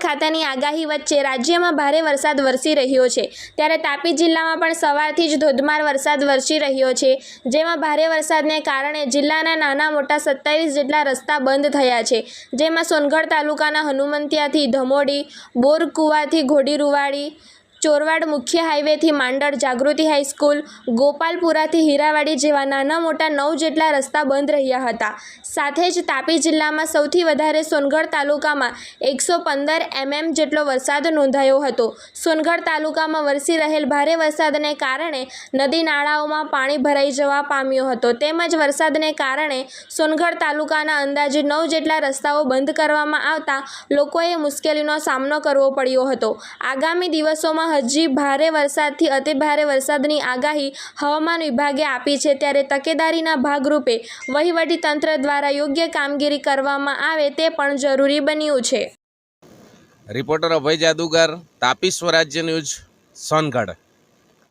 ખાતાની આગાહી વચ્ચે રાજ્યમાં ભારે વરસાદ વરસી રહ્યો છે. ત્યારે તાપી જિલ્લામાં પણ સવારથી જ ધોધમાર વરસાદ વરસી રહ્યો છે, જેમાં ભારે વરસાદને કારણે જિલ્લાના નાના મોટા સત્તાવીસ જેટલા રસ્તા બંધ થયા છે. જેમાં સોનગઢ તાલુકાના હનુમંતિયાથી ધમોડી, બોરકુવાથી ઘોડીરુવાડી ચોરવાડ મુખ્ય હાઈવેથી માંડળ જાગૃતિ હાઈસ્કૂલ, ગોપાલપુરાથી હીરાવાડી જેવા નાના મોટા નવ જેટલા રસ્તા બંધ રહ્યા હતા. સાથે જ તાપી જિલ્લામાં સૌથી વધારે સોનગઢ તાલુકામાં એકસો પંદર એમએમ જેટલો વરસાદ નોંધાયો હતો. સોનગઢ તાલુકામાં વરસી રહેલ ભારે વરસાદને કારણે નદી નાળાઓમાં પાણી ભરાઈ જવા પામ્યો હતો. તેમજ વરસાદને કારણે સોનગઢ તાલુકાના અંદાજે નવ જેટલા રસ્તાઓ બંધ કરવામાં આવતા લોકોએ મુશ્કેલીનો સામનો કરવો પડ્યો હતો. આગામી દિવસોમાં હજી ભારે વરસાદથી અતિ ભારે વરસાદની આગાહી હવામાન વિભાગે આપી છે. ત્યારે તકેદારીના ભાગરૂપે તંત્ર દ્વારા યોગ્ય કામગીરી કરવામાં આવે તે પણ જરૂરી બન્યું છે. Reporter Abhay Jadugar, Tapi Swarajya news, Songadh.